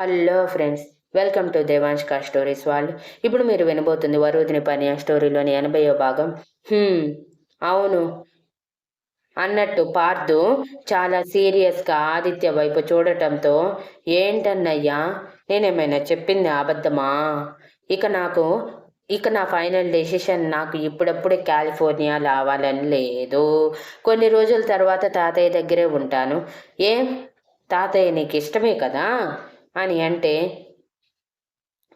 Hello friends welcome to దేవాంష్కా stories వాళ్ళు. ఇప్పుడు మీరు వినబోతుంది వరుదిని పని ఆ స్టోరీలోని ఎనభైయో భాగం. అవును. అన్నట్టు పార్థు చాలా సీరియస్గా ఆదిత్య వైపు చూడటంతో ఏంటన్నయ్యా నేనేమైనా చెప్పింది అబద్ధమా? ఇక నాకు ఇక నా ఫైనల్ డెసిషన్ నాకు ఇప్పుడప్పుడే కాలిఫోర్నియా రావాలని లేదు. కొన్ని రోజుల తర్వాత తాతయ్య దగ్గరే ఉంటాను. ఏం? తాతయ్య నీకు ఇష్టమే కదా? అని అంటే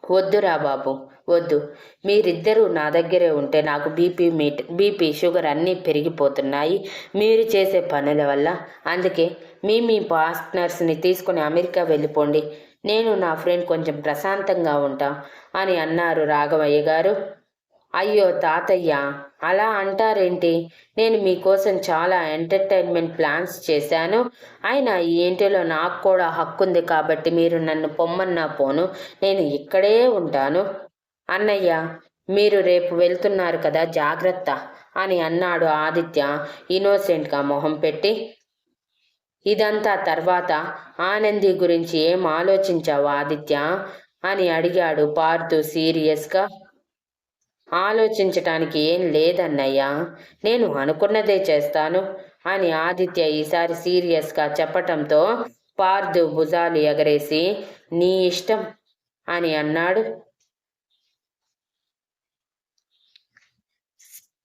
వద్దురా బాబు వద్దు. మీరిద్దరూ నా దగ్గరే ఉంటే నాకు బీపీ మీట్ బీపీ షుగర్ అన్నీ పెరిగిపోతున్నాయి. మీరు చేసే పనుల వల్ల. అందుకే మీ మీ పార్ట్నర్స్ని తీసుకుని అమెరికా వెళ్ళిపోండి. నేను నా ఫ్రెండ్ కొంచెం ప్రశాంతంగా ఉంటాం అని అన్నారు రాఘవయ్య గారు. అయ్యో తాతయ్య అలా అంటారేంటి? నేను మీకోసం చాలా ఎంటర్టైన్మెంట్ ప్లాన్స్ చేశాను. అయినా ఈ ఇంటిలో నాకు కూడా హక్కుంది కాబట్టి మీరు నన్ను పొమ్మన్నా పోను. నేను ఇక్కడే ఉంటాను. అన్నయ్య మీరు రేపు వెళ్తున్నారు కదా జాగ్రత్త అని అన్నాడు ఆదిత్య ఇన్నోసెంట్గా మొహం పెట్టి. ఇదంతా తర్వాత ఆనంది గురించి ఏం ఆలోచించావు ఆదిత్య? అని అడిగాడు పార్థు సీరియస్గా. ఆలోచించటానికి ఏం లేదన్నయ్యా. నేను అనుకున్నదే చేస్తాను అని ఆదిత్య ఈసారి సీరియస్గా చెప్పటంతో పార్థు భుజాలు ఎగరేసి నీ ఇష్టం అని అన్నాడు.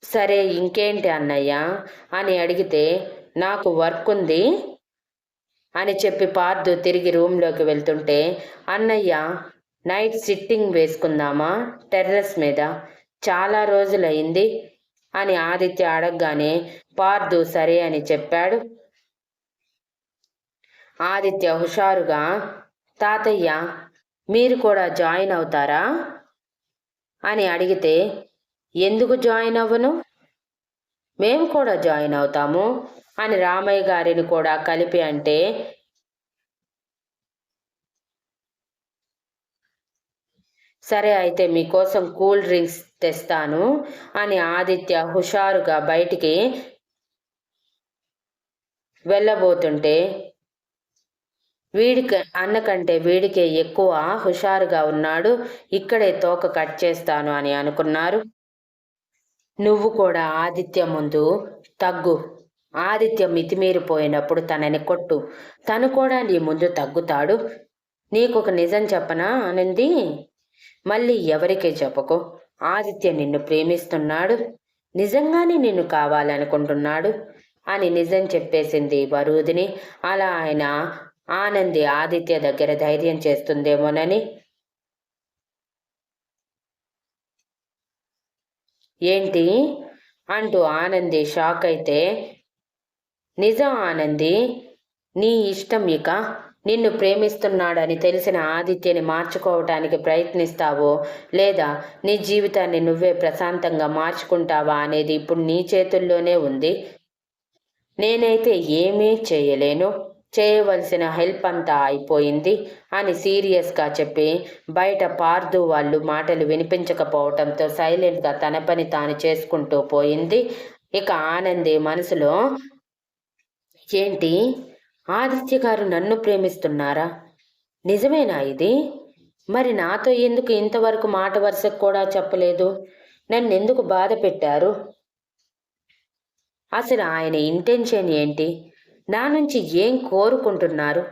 సరే ఇంకేంటి అన్నయ్య అని అడిగితే నాకు వర్క్ ఉంది అని చెప్పి పార్థు తిరిగి రూమ్లోకి వెళ్తుంటే అన్నయ్య నైట్ సిట్టింగ్ వేసుకుందామా టెర్రస్ మీద? చాలా రోజులైంది అని ఆదిత్య అడగగానే పార్థు సరే అని చెప్పాడు. ఆదిత్య హుషారుగా తాతయ్య మీరు కూడా జాయిన్ అవుతారా? అని అడిగితే ఎందుకు జాయిన్ అవ్వను? మేము కూడా జాయిన్ అవుతాము అని రామయ్య గారిని కూడా కలిపి అంటే సరే అయితే మీకోసం కూల్ డ్రింక్స్ తెస్తాను అని ఆదిత్య హుషారుగా బయటికి వెళ్ళబోతుంటే వీడికి అన్నకంటే వీడికే ఎక్కువ హుషారుగా ఉన్నాడు. ఇక్కడే తోక కట్ చేస్తాను అని అనుకున్నారు. నువ్వు కూడా ఆదిత్య ముందు తగ్గు. ఆదిత్య మితిమీరిపోయినప్పుడు తనని కొట్టు. తను కూడా నీ ముందు తగ్గుతాడు. నీకొక నిజం చెప్పనా అనింది. మళ్ళీ ఎవరికే చెప్పకు. ఆదిత్య నిన్ను ప్రేమిస్తున్నాడు. నిజంగానే నిన్ను కావాలనుకుంటున్నాడు అని నిజం చెప్పేసింది వరూదిని. అలా ఆయన ఆనంది ఆదిత్య దగ్గర ధైర్యం చేస్తుందేమోనని. ఏంటి? అంటూ ఆనంది షాక్ అయితే. నిజం ఆనంది నీ ఇష్టం ఇక నిన్ను ప్రేమిస్తున్నాడని తెలిసిన ఆదిత్యని మార్చుకోవటానికి ప్రయత్నిస్తావో లేదా నీ జీవితాన్ని నువ్వే ప్రశాంతంగా మార్చుకుంటావా అనేది ఇప్పుడు నీ చేతుల్లోనే ఉంది. నేనైతే ఏమీ చేయలేను. చేయవలసిన హెల్ప్ అంతా అయిపోయింది అని సీరియస్గా చెప్పి బయట పార్దు వాళ్ళు మాటలు వినిపించకపోవటంతో సైలెంట్గా తన పని తాను చేసుకుంటూ పోయింది. ఇక ఆనంది మనసులో ఏంటి? ఆదిత్య గారు నన్ను ప్రేమిస్తున్నారా? నిజమేనా ఇది? మరి నాతో ఎందుకు ఇంతవరకు మాట వరుసకు కూడా చెప్పలేదు? నన్ను ఎందుకు బాధ పెట్టారు? అసలు ఆయన ఇంటెన్షన్ ఏంటి? నా నుంచి ఏం కోరుకుంటున్నారు?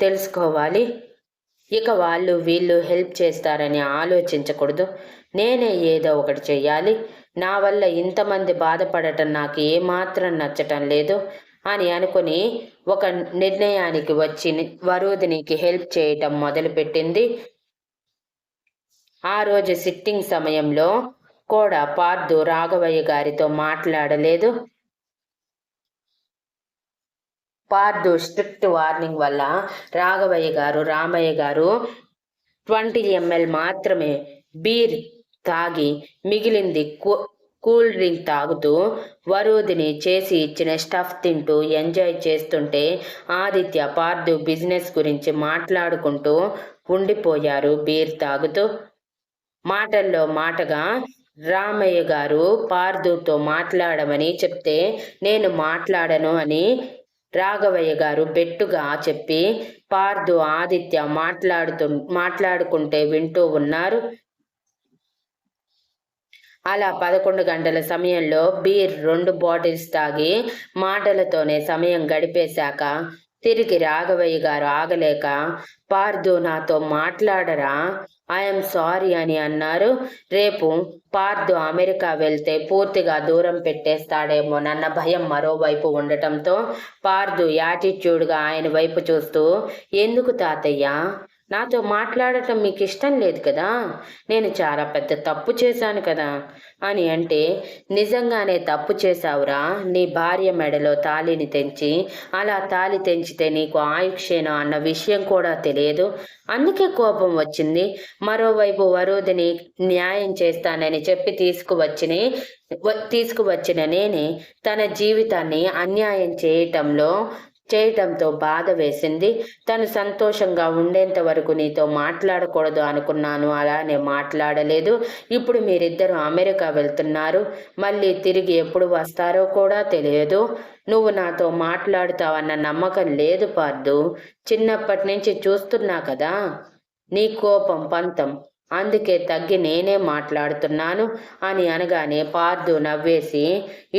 తెలుసుకోవాలి. ఇక వాళ్ళు వీళ్ళు హెల్ప్ చేస్తారని ఆలోచించకూడదు. నేనే ఏదో ఒకటి చెయ్యాలి. నా వల్ల ఇంతమంది బాధపడటం నాకు ఏమాత్రం నచ్చటం లేదు. అని అనుకుని ఒక నిర్ణయానికి వచ్చి వరూధినికి హెల్ప్ చేయటం మొదలుపెట్టింది. ఆ రోజు సిట్టింగ్ సమయంలో కూడా పార్థు రాఘవయ్య గారితో మాట్లాడలేదు. పార్థు స్ట్రిక్ట్ వార్నింగ్ వల్ల రాఘవయ్య గారు రామయ్య గారు ట్వంటీ ఎంఎల్ మాత్రమే బీర్ తాగి మిగిలింది కూల్ డ్రింక్ తాగుతూ వరుదిని చేసి ఇచ్చిన స్టఫ్ తింటూ ఎంజాయ్ చేస్తుంటే ఆదిత్య పార్థు బిజినెస్ గురించి మాట్లాడుకుంటూ ఉండిపోయారు బీర్ తాగుతూ. మాటల్లో మాటగా రామయ్య గారు పార్థుతో మాట్లాడమని చెప్తే నేను మాట్లాడను అని రాఘవయ్య గారు బెట్టుగా చెప్పి పార్దు ఆదిత్య మాట్లాడుతూ మాట్లాడుకుంటే వింటూ ఉన్నారు. అలా పదకొండు గంటల సమయంలో బీర్ రెండు బాటిల్స్ తాగి మాటలతోనే సమయం గడిపేశాక తిరిగి రాఘవయ్య గారు ఆగలేక పార్దు నాతో మాట్లాడరా ఐఎమ్ సారీ అని అన్నారు. రేపు పార్దు అమెరికా వెళ్తే పూర్తిగా దూరం పెట్టేస్తాడేమో నన్న భయం మరోవైపు ఉండటంతో పార్దు యాటిట్యూడ్గా ఆయన వైపు చూస్తూ ఎందుకు తాతయ్య నాతో మాట్లాడటం మీకు ఇష్టం లేదు కదా. నేను చాలా పెద్ద తప్పు చేశాను కదా. అని అంటే నిజంగానే తప్పు చేశావురా. నీ భార్య మెడలో తాళిని తెంచి అలా తాళి తెంచితే నీకు ఆయుక్షేనా అన్న విషయం కూడా తెలియదు. అందుకే కోపం వచ్చింది. మరోవైపు వరుదిని న్యాయం చేస్తానని చెప్పి తీసుకువచ్చిన తీసుకువచ్చిన నేనే తన జీవితాన్ని అన్యాయం చేయటంలో చేయటంతో బాధ వేసింది. తను సంతోషంగా ఉండేంత వరకు నీతో మాట్లాడకూడదు అనుకున్నాను. అలానే మాట్లాడలేదు. ఇప్పుడు మీరిద్దరూ అమెరికా వెళ్తున్నారు. మళ్ళీ తిరిగి ఎప్పుడు వస్తారో కూడా తెలియదు. నువ్వు నాతో మాట్లాడుతావన్న నమ్మకం లేదు పార్దు. చిన్నప్పటి నుంచి చూస్తున్నా కదా. నీ కోపం పంతం అందుకే తగ్గి నేనే మాట్లాడుతున్నాను అని అనగానే పార్దు నవ్వేసి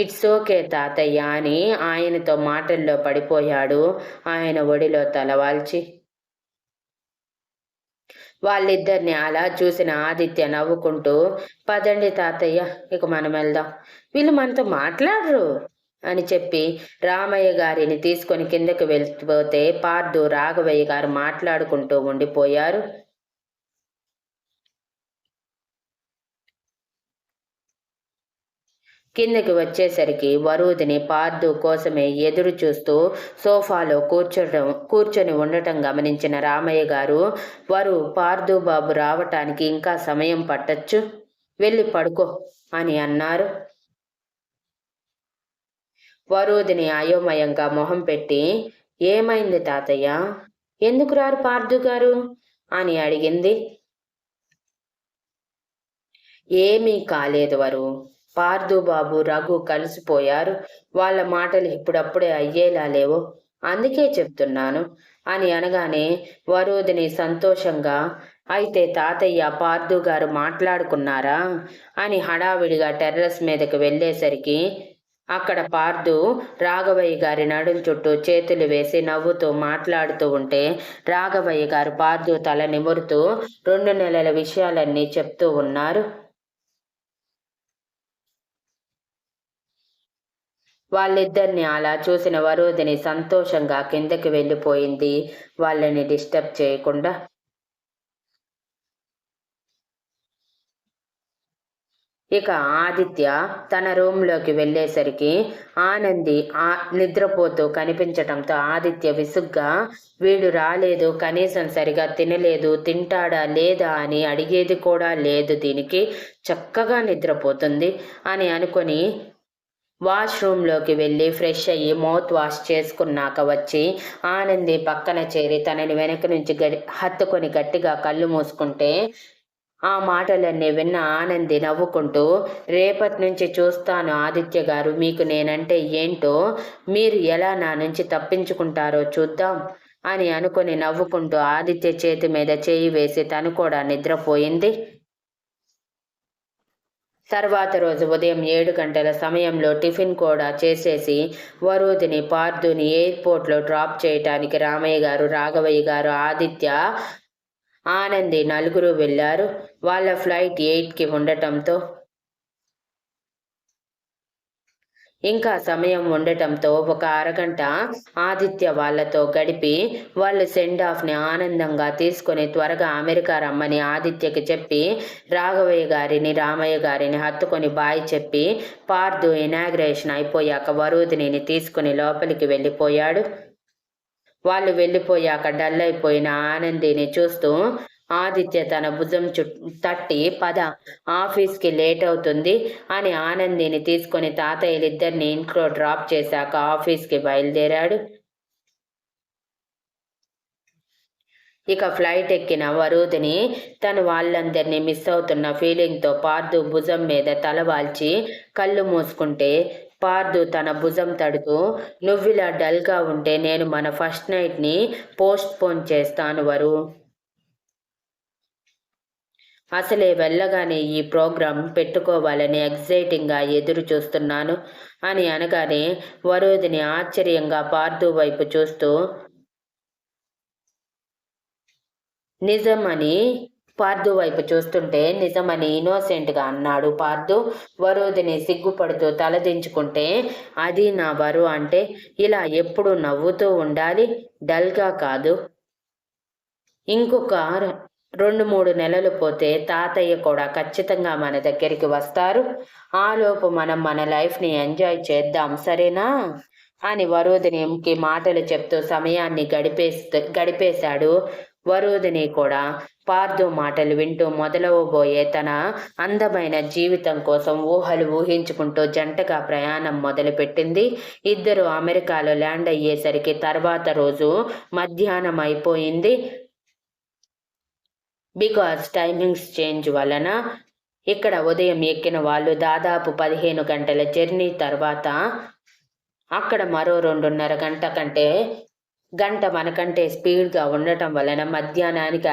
ఇట్స్ ఓకే తాతయ్య అని ఆయనతో మాటల్లో పడిపోయాడు ఆయన ఒడిలో తలవాల్చి వాళ్ళిద్దరిని అలా చూసిన ఆదిత్య నవ్వుకుంటూ పదండి తాతయ్య ఇక మనం వెళ్దాం. వీళ్ళు మనతో మాట్లాడరు అని చెప్పి రామయ్య గారిని తీసుకొని కిందకి వెళ్ళిపోతే పార్దు రాఘవయ్య గారు మాట్లాడుకుంటూ ఉండిపోయారు. కిందకి వచ్చేసరికి వరూదిని పార్దు కోసమే ఎదురు చూస్తూ సోఫాలో కూర్చోడం కూర్చొని ఉండటం గమనించిన రామయ్య గారు వరు పార్దు బాబు రావటానికి ఇంకా సమయం పట్టచ్చు? వెళ్ళి పడుకో అని అన్నారు. వరూదిని అయోమయంగా మొహం పెట్టి ఏమైంది తాతయ్య? ఎందుకు రారు పార్దు గారు? అని అడిగింది. ఏమీ కాలేదు వరు. పార్దుబాబు రఘు కలిసిపోయారు. వాళ్ళ మాటలు ఇప్పుడప్పుడే అయ్యేలా లేవు. అందుకే చెప్తున్నాను అని అనగానే వరోధిని సంతోషంగా అయితే తాతయ్య పార్దు గారు మాట్లాడుకున్నారా? అని హడావిడిగా టెర్రస్ మీదకి వెళ్ళేసరికి అక్కడ పార్దు రాఘవయ్య గారి నడుం చుట్టూ చేతులు వేసి నవ్వుతూ మాట్లాడుతూ ఉంటే రాఘవయ్య గారు పార్దు తల నిమురుతూ రెండు నెలల విషయాలన్నీ చెప్తూ ఉన్నారు. వాళ్ళిద్దరిని అలా చూసిన వరోధిని సంతోషంగా కిందకి వెళ్ళిపోయింది. వాళ్ళని డిస్టర్బ్ చేయకుండా ఇక ఆదిత్య తన రూమ్లోకి వెళ్ళేసరికి ఆనంది ఆ నిద్రపోతూ కనిపించటంతో ఆదిత్య విసుగ్గా వీడు రాలేదు కనీసం సరిగా తినలేదు తింటాడా లేదా అని అడిగేది కూడా లేదు దీనికి చక్కగా నిద్రపోతుంది అని అనుకొని వాష్రూమ్లోకి వెళ్ళి ఫ్రెష్ అయ్యి మౌత్ వాష్ చేసుకున్నాక వచ్చి ఆనంది పక్కన చేరి తనని వెనక నుంచి గడి హత్తుకొని గట్టిగా కళ్ళు మూసుకుంటే ఆ మాటలన్నీ విన్న ఆనంది నవ్వుకుంటూ రేపటి నుంచి చూస్తాను ఆదిత్య గారు మీకు నేనంటే ఏంటో మీరు ఎలా నా నుంచి తప్పించుకుంటారో చూద్దాం అని అనుకుని నవ్వుకుంటూ ఆదిత్య చేతి మీద చేయి వేసి తను కూడా నిద్రపోయింది. తర్వాత రోజు ఉదయం ఏడు గంటల సమయంలో టిఫిన్ కూడా చేసేసి వరుదిని పార్థుని ఎయిర్పోర్ట్లో డ్రాప్ చేయటానికి రామయ్య గారు రాఘవయ్య గారు ఆదిత్య ఆనంది నలుగురు వెళ్ళారు. వాళ్ళ ఫ్లైట్ ఎయిట్కి ఉండటంతో ఇంకా సమయం ఉండటంతో ఒక అరగంట ఆదిత్య వాళ్ళతో గడిపి వాళ్ళు సెండ్ ఆఫ్ని ఆనందంగా తీసుకొని త్వరగా అమెరికా రమ్మని ఆదిత్యకి చెప్పి రాఘవయ్య గారిని రామయ్య గారిని హత్తుకొని బాయ్ చెప్పి పార్దు ఇనాగ్రేషన్ అయిపోయాక వరుదినిని తీసుకుని లోపలికి వెళ్ళిపోయాడు. వాళ్ళు వెళ్ళిపోయాక డల్ అయిపోయిన ఆనందిని చూస్తూ ఆదిత్య తన భుజం చుట్టూ తట్టి పద ఆఫీస్కి లేట్ అవుతుంది అని ఆనందిని తీసుకొని తాతయ్యలిద్దరిని ఇంట్లో డ్రాప్ చేశాక ఆఫీస్కి బయలుదేరాడు. ఇక ఫ్లైట్ ఎక్కిన వరూధిని తను వాళ్ళందరినీ మిస్ అవుతున్న ఫీలింగ్తో పార్దు భుజం మీద తలవాల్చి కళ్ళు మూసుకుంటే పార్దు తన భుజం తడుతూ నువ్విలా డల్గా ఉంటే నేను మన ఫస్ట్ నైట్ని పోస్ట్ పోన్ చేస్తాను వరు. అసలే వెళ్ళగానే ఈ ప్రోగ్రాం పెట్టుకోవాలని ఎగ్జైటింగ్గా ఎదురు చూస్తున్నాను అని అనగానే వరోధిని ఆశ్చర్యంగా పార్దు వైపు చూస్తూ నిజమని? పార్దు వైపు చూస్తుంటే నిజమని ఇన్నోసెంట్గా అన్నాడు పార్థు వరుదిని సిగ్గుపడుతూ తలదించుకుంటే అది నా వరు అంటే ఇలా ఎప్పుడు నవ్వుతూ ఉండాలి. డల్గా కాదు. ఇంకొక రెండు మూడు నెలలు పోతే తాతయ్య కూడా ఖచ్చితంగా మన దగ్గరికి వస్తారు. ఆలోపు మనం మన లైఫ్ని ఎంజాయ్ చేద్దాం సరేనా? అని వరోధినికి మాటలు చెప్తూ సమయాన్ని గడిపేస్తూ గడిపేశాడు. వరుదిని కూడా పార్థు మాటలు వింటూ మొదలవబోయే తన అందమైన జీవితం కోసం ఊహలు ఊహించుకుంటూ జంటగా ప్రయాణం మొదలుపెట్టింది. ఇద్దరు అమెరికాలో ల్యాండ్ అయ్యేసరికి తర్వాత రోజు మధ్యాహ్నం అయిపోయింది బికాస్ టైమింగ్స్ చేంజ్ వలన ఇక్కడ ఉదయం ఎక్కిన వాళ్ళు దాదాపు పదిహేను గంటల జర్నీ తర్వాత అక్కడ మరో రెండున్నర గంట కంటే గంట మనకంటే స్పీడ్గా ఉండటం వలన మధ్యాహ్నానికి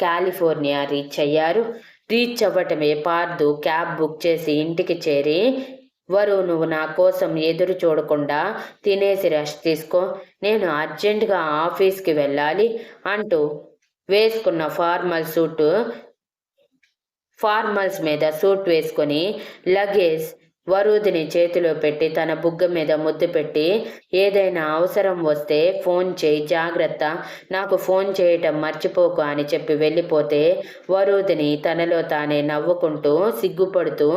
కాలిఫోర్నియా రీచ్ అయ్యారు. రీచ్ అవ్వటమే పార్దు క్యాబ్ బుక్ చేసి ఇంటికి చేరి వరు నువ్వు నా కోసం ఎదురు చూడకుండా తినేసి రెస్ట్ తీసుకో. నేను అర్జెంటుగా ఆఫీస్కి వెళ్ళాలి అంటూ వేసుకున్న ఫార్మల్ సూటు ఫార్మల్స్ మీద సూట్ వేసుకొని లగేజ్ వరూదిని చేతిలో పెట్టి తన బుగ్గ మీద ముద్దు పెట్టి ఏదైనా అవసరం వస్తే ఫోన్ చేయి జాగ్రత్త. నాకు ఫోన్ చేయటం మర్చిపోకు అని చెప్పి వెళ్ళిపోతే వరూదిని తనలో తానే నవ్వుకుంటూ సిగ్గుపడుతూ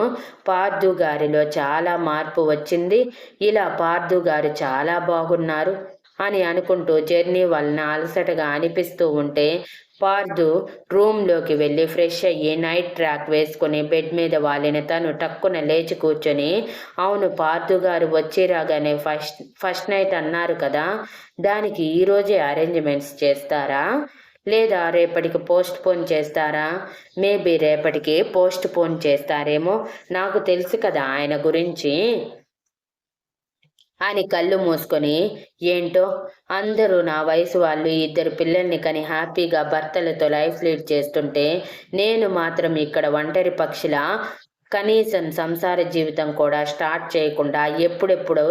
పార్థు గారిలో చాలా మార్పు వచ్చింది. ఇలా పార్థు గారు చాలా బాగున్నారు. అని అనుకుంటూ జర్నీ వలన అలసటగా అనిపిస్తూ ఉంటే పార్దు రూమ్లోకి వెళ్ళి ఫ్రెష్ అయ్యి నైట్ ట్రాక్ వేసుకుని బెడ్ మీద వాలిన తను టక్కున లేచి కూర్చొని అవును పార్దు గారు వచ్చి రాగానే ఫస్ట్ ఫస్ట్ నైట్ అన్నారు కదా దానికి ఈరోజే అరేంజ్మెంట్స్ చేస్తారా? లేదా రేపటికి పోస్ట్ పోన్ చేస్తారా? మేబీ రేపటికి పోస్ట్ పోన్ చేస్తారేమో నాకు తెలుసు కదా ఆయన గురించి. అని కళ్ళు మూసుకొని ఏంటో? అందరూ నా వయసు వాళ్ళు ఇద్దరు పిల్లల్ని కని హ్యాపీగా భర్తలతో లైఫ్ లీడ్ చేస్తుంటే నేను మాత్రం ఇక్కడ ఒంటరి పక్షిలా కనీసం సంసార జీవితం కూడా స్టార్ట్ చేయకుండా ఎప్పుడెప్పుడు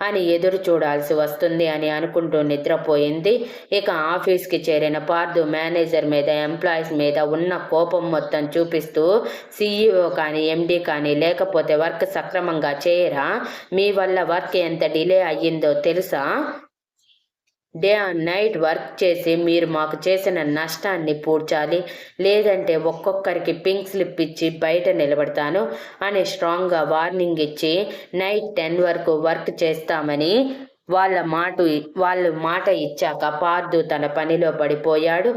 అని ఎదురు చూడాల్సి వస్తుంది అని అనుకుంటూ నిద్రపోయింది. ఇక ఆఫీస్కి చేరిన పార్దు మేనేజర్ మీద ఎంప్లాయీస్ మీద ఉన్న కోపం మొత్తం చూపిస్తూ సీఈఓ కానీ ఎండీ కానీ లేకపోతే వర్క్ సక్రమంగా చేయరా? మీ వల్ల వర్క్ ఎంత డిలే అయ్యిందో తెలుసా? డే అండ్ నైట్ వర్క్ చేసి మీరు మాకు చేసిన నష్టాన్ని పూడ్చాలి. లేదంటే ఒక్కొక్కరికి పింక్ స్లిప్ ఇచ్చి బయట నిలబడతాను అని స్ట్రాంగ్గా వార్నింగ్ ఇచ్చి నైట్ టెన్ వరకు వర్క్ చేస్తామని వాళ్ళ మాట వాళ్ళు మాట ఇచ్చాక పార్దు తన పనిలో పడిపోయాడు.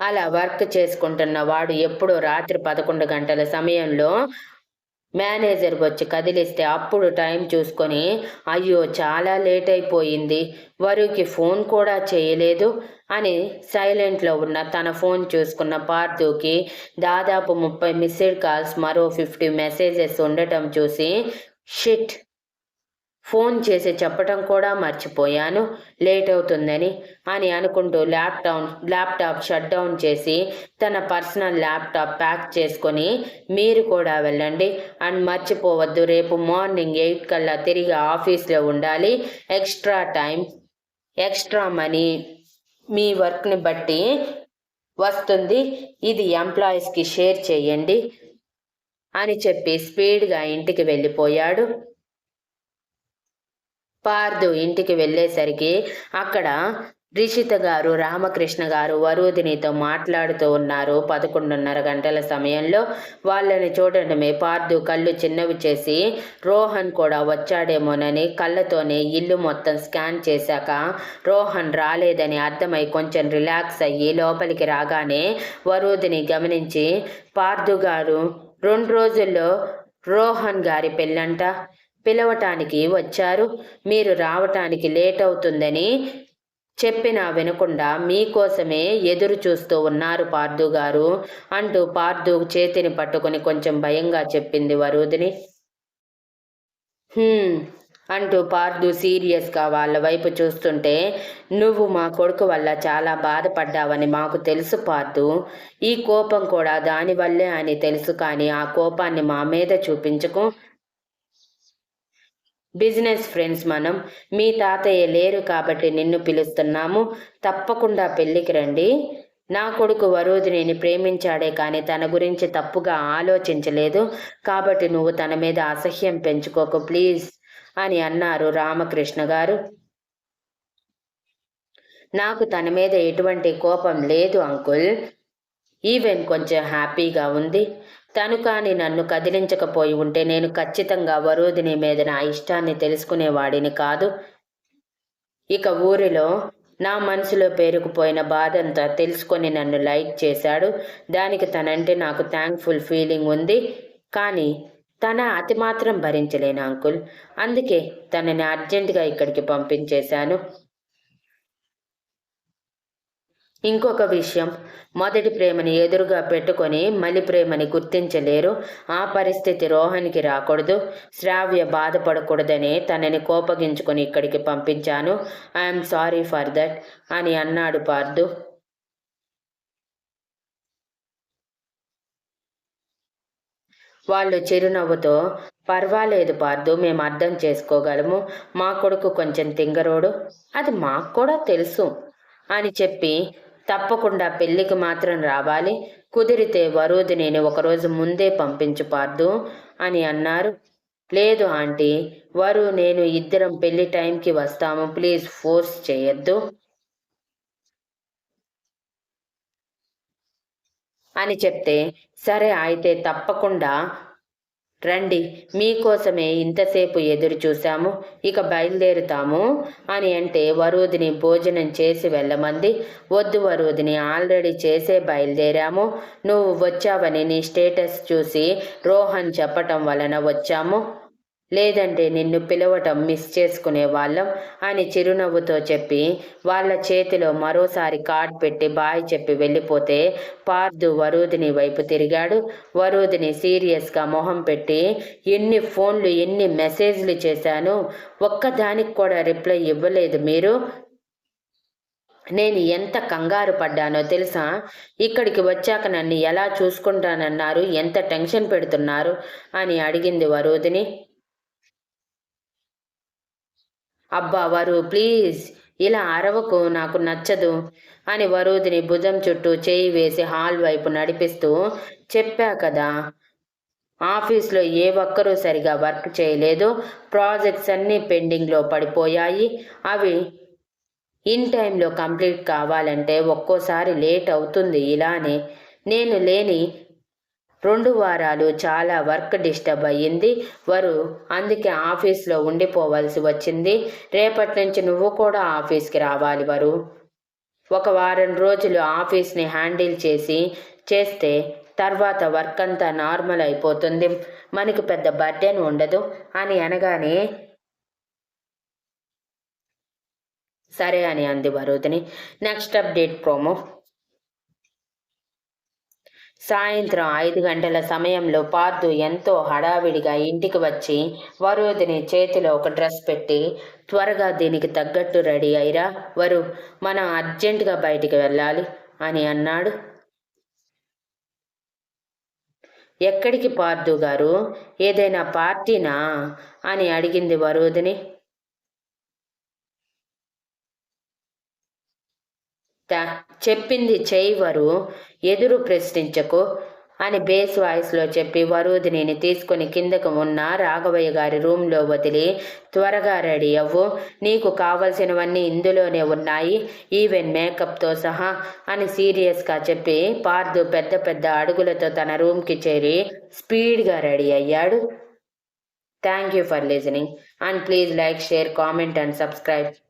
అలా వర్క్ చేసుకుంటున్న వాడు ఎప్పుడో రాత్రి పదకొండు గంటల సమయంలో మేనేజర్ వచ్చి కదిలిస్తే అప్పుడు టైం చూసుకొని అయ్యో చాలా లేట్ అయిపోయింది. వరుకి ఫోన్ కూడా చేయలేదు అని సైలెంట్లో ఉన్న తన ఫోన్ చూసుకున్న పార్థుకి దాదాపు ముప్పై మిస్డ్ కాల్స్ మరో ఫిఫ్టీ మెసేజెస్ ఉండటం చూసి షిట్ ఫోన్ చేసి చెప్పటం కూడా మర్చిపోయాను. లేట్ అవుతుందని అని అనుకుంటూ ల్యాప్టాప్ ల్యాప్టాప్ షట్ డౌన్ చేసి తన పర్సనల్ ల్యాప్టాప్ ప్యాక్ చేసుకొని మీరు కూడా వెళ్ళండి. అండ్ మర్చిపోవద్దు రేపు మార్నింగ్ ఎయిట్ కల్లా తిరిగి ఆఫీస్లో ఉండాలి. ఎక్స్ట్రా టైం ఎక్స్ట్రా మనీ మీ వర్క్ని బట్టి వస్తుంది. ఇది ఎంప్లాయీస్కి షేర్ చేయండి అని చెప్పి స్పీడ్గా ఇంటికి వెళ్ళిపోయాడు. పార్దు ఇంటికి వెళ్ళేసరికి అక్కడ రిషిత గారు రామకృష్ణ గారు వరుదినితో మాట్లాడుతూ ఉన్నారు. పదకొండున్నర గంటల సమయంలో వాళ్ళని చూడడమే పార్దు కళ్ళు చిన్నవి చేసి రోహన్ కూడా వచ్చాడేమోనని కళ్ళతోనే ఇల్లు మొత్తం స్కాన్ చేశాక రోహన్ రాలేదని అర్థమై కొంచెం రిలాక్స్ అయ్యి లోపలికి రాగానే వరుదిని గమనించి పార్దు గారు రెండు రోజుల్లో రోహన్ గారి పెళ్ళంట? పిలవటానికి వచ్చారు. మీరు రావటానికి లేట్ అవుతుందని చెప్పినా వినకుండా మీకోసమే ఎదురు చూస్తూ ఉన్నారు పార్దు గారు అంటూ పార్దు చేతిని పట్టుకుని కొంచెం భయంగా చెప్పింది వరుదిని. అంటూ పార్దు సీరియస్గా వాళ్ళ వైపు చూస్తుంటే నువ్వు మా కొడుకు వల్ల చాలా బాధపడ్డావని మాకు తెలుసు పార్దు ఈ కోపం కూడా దానివల్లే అని తెలుసు కానీ ఆ కోపాన్ని మా మీద చూపించకు. బిజినెస్ ఫ్రెండ్స్ మనం మీ తాతయ్య లేరు కాబట్టి నిన్ను పిలుస్తున్నాము. తప్పకుండా పెళ్ళికి రండి. నా కొడుకు వరోధిని ప్రేమించాడే కానీ తన గురించి తప్పుగా ఆలోచించలేదు. కాబట్టి నువ్వు తన మీద అసహ్యం పెంచుకోకు ప్లీజ్ అని అన్నారు రామకృష్ణ గారు. నాకు తన మీద ఎటువంటి కోపం లేదు అంకుల్. ఈవెన్ కొంచెం హ్యాపీగా ఉంది. తను కానీ నన్ను కదిలించకపోయి ఉంటే నేను ఖచ్చితంగా వరోధిని మీద నా ఇష్టాన్ని తెలుసుకునేవాడిని కాదు. ఇక ఊరిలో నా మనసులో పేరుకుపోయిన బాధంతా తెలుసుకొని నన్ను లైక్ చేశాడు. దానికి తనంటే నాకు థ్యాంక్ఫుల్ ఫీలింగ్ ఉంది. కానీ తన అతి మాత్రం భరించలేను అంకుల్. అందుకే తనని అర్జెంటుగా ఇక్కడికి పంపించేశాను. ఇంకొక విషయం. మొదటి ప్రేమని ఎదురుగా పెట్టుకొని మలి ప్రేమని గుర్తించలేరు. ఆ పరిస్థితి రోహన్కి రాకూడదు. శ్రావ్య బాధపడకూడదని తనని కోపగించుకొని ఇక్కడికి పంపించాను. ఐఎమ్ సారీ ఫర్ దట్ అని అన్నాడు పార్దు వాళ్ళు చిరునవ్వుతో పర్వాలేదు పార్దు మేము అర్థం చేసుకోగలము. మా కొడుకు కొంచెం తింగరోడు. అది మాకు కూడా తెలుసు అని చెప్పి తప్పకుండా పెళ్ళికి మాత్రం రావాలి. కుదిరితే వరుది నేను ఒకరోజు ముందే పంపించు పార్దు అని అన్నారు. లేదు ఆంటీ వరు నేను ఇద్దరం పెళ్ళి టైంకి వస్తాము. ప్లీజ్ ఫోర్స్ చేయొద్దు అని చెప్తే సరే అయితే తప్పకుండా రండి మీకోసమే ఇంతసేపు ఎదురు చూశాము. ఇక బయలుదేరుతాము అని అంటే వరుదిని భోజనం చేసి వెళ్ళమంది. వద్దు వరుదిని ఆల్రెడీ చేసే బయలుదేరాము. నువ్వు వచ్చావని నీ స్టేటస్ చూసి రోహన్ చెప్పటం వలన వచ్చాము. లేదంటే నిన్ను పిలవటం మిస్ చేసుకునే వాళ్ళం అని చిరునవ్వుతో చెప్పి వాళ్ళ చేతిలో మరోసారి కార్డ్ పెట్టి బాయ్ చెప్పి వెళ్ళిపోతే పార్దు వరూదిని వైపు తిరిగాడు. వరుదిని సీరియస్గా మొహం పెట్టి ఎన్ని ఫోన్లు ఎన్ని మెసేజ్లు చేశాను ఒక్కదానికి కూడా రిప్లై ఇవ్వలేదు మీరు. నేను ఎంత కంగారు పడ్డానో తెలుసా? ఇక్కడికి వచ్చాక నన్ను ఎలా చూసుకుంటానన్నారు? ఎంత టెన్షన్ పెడుతున్నారు? అని అడిగింది వరుదిని. అబ్బా వరు ప్లీజ్ ఇలా అరవకు నాకు నచ్చదు అని వరుదిని భుజం చుట్టూ చేయి వేసి హాల్ వైపు నడిపిస్తూ చెప్పా కదా. ఆఫీస్లో ఏ ఒక్కరూ సరిగా వర్క్ చేయలేదు. ప్రాజెక్ట్స్ అన్నీ పెండింగ్లో పడిపోయాయి. అవి ఇన్ టైంలో కంప్లీట్ కావాలంటే ఒక్కోసారి లేట్ అవుతుంది ఇలానే. నేను లేని రెండు వారాలు చాలా వర్క్ డిస్టర్బ్ అయ్యింది. వారు అందుకే ఆఫీస్లో ఉండిపోవాల్సి వచ్చింది. రేపటి నుంచి నువ్వు కూడా ఆఫీస్కి రావాలి వారు. ఒక వారం రోజులు ఆఫీస్ని హ్యాండిల్ చేసి చేస్తే తర్వాత వర్క్ అంతా నార్మల్ అయిపోతుంది. మనకి పెద్ద బర్డెన్ ఉండదు అని అనగానే సరే అని అంది వరుదిని. Next update promo. సాయంత్రం ఐదు గంటల సమయంలో పార్థు ఎంతో హడావిడిగా ఇంటికి వచ్చి వరుదిని చేతిలో ఒక డ్రెస్ పెట్టి త్వరగా దీనికి తగ్గట్టు రెడీ అయిరా వరు మనం అర్జెంటుగా బయటికి వెళ్ళాలి అని అన్నాడు. ఎక్కడికి పార్థు గారు? ఏదైనా పార్టీనా? అని అడిగింది వరుదిని. చెప్పింది చేయవరు ఎదురు ప్రశ్నించకు అని బేస్ వాయిస్లో చెప్పి వరూధిని తీసుకుని కిందకు ఉన్న రాఘవయ్య గారి రూమ్లో వదిలి త్వరగా రెడీ అవ్వు. నీకు కావలసినవన్నీ ఇందులోనే ఉన్నాయి. ఈవెన్ మేకప్తో సహా అని సీరియస్గా చెప్పి పార్దు పెద్ద పెద్ద అడుగులతో తన రూమ్కి చేరి స్పీడ్గా రెడీ అయ్యాడు. Thank you for listening. And please like share comment and subscribe.